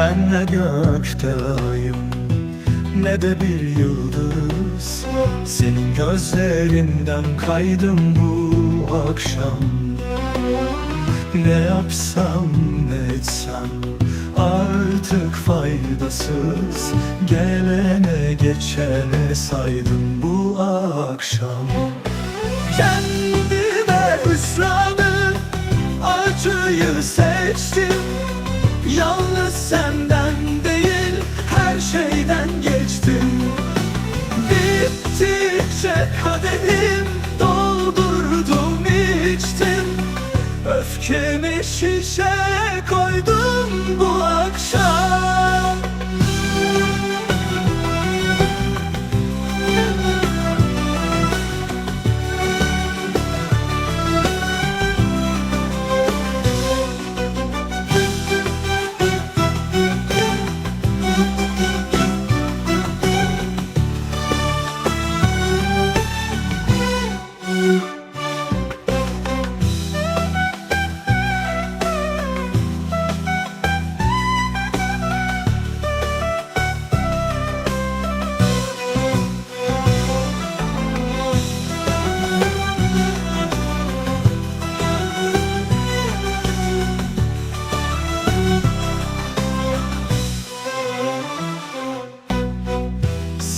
Ben ne gökte ayım ne de bir yıldız. Senin gözlerinden kaydım bu akşam. Ne yapsam ne etsem artık faydasız. Gelene geçene saydım bu akşam. Kendime hüsranı acıyı seçtim senden değil her şeyden geçtim. Bittikçe kaderim doldurdum içtim. Öfkemi şişe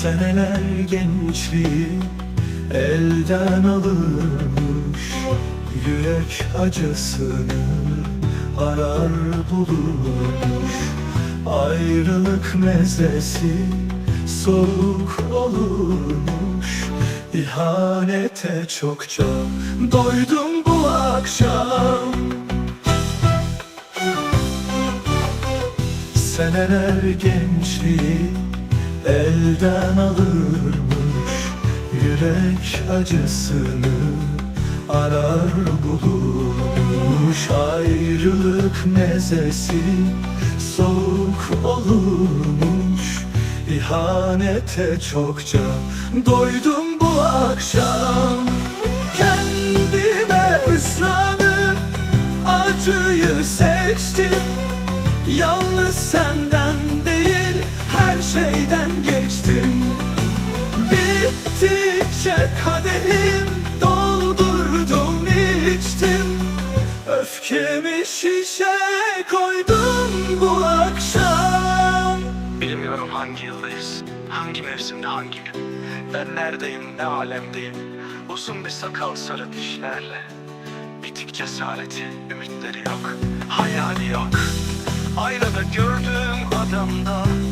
Seneler gençliği elden alınmış. Yürek acısını arar bulurmuş Ayrılık mezesi soğuk olurmuş. İhanete çokça doydum bu akşam. Seneler gençliği elden alırmış Yürek acısını arar bulurmuş. Ayrılık mezesi soğuk olurmuş. İhanete çokça doydum bu akşam. Kendime hüsranı acıyı seçtim. Yalnız senden her şeyden geçtim Bittikçe kaderim doldurdum içtim Öfkemi şişe koydum bu akşam Bilmiyorum hangi yıldayız, hangi mevsimde hangi gün. Ben neredeyim, ne alemdeyim. Uzun bir sakal sarı dişlerle. Bitik cesareti, ümitleri yok, hayali yok. Aynada gördüğüm adamda ve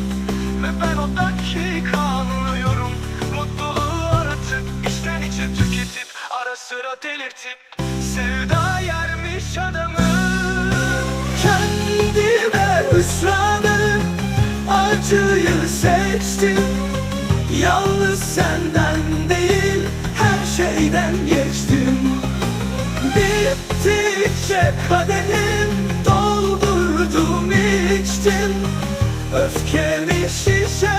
ben o dakika anlıyorum. Mutluluğu artık içten içe tüketip ara sıra delirtip sevda yermiş adamı. Kendime hüsranı acıyı seçtim Yalnız senden değil her şeyden geçtim Bittikçe kaderim doldurdum içtim Öfkeli şişe.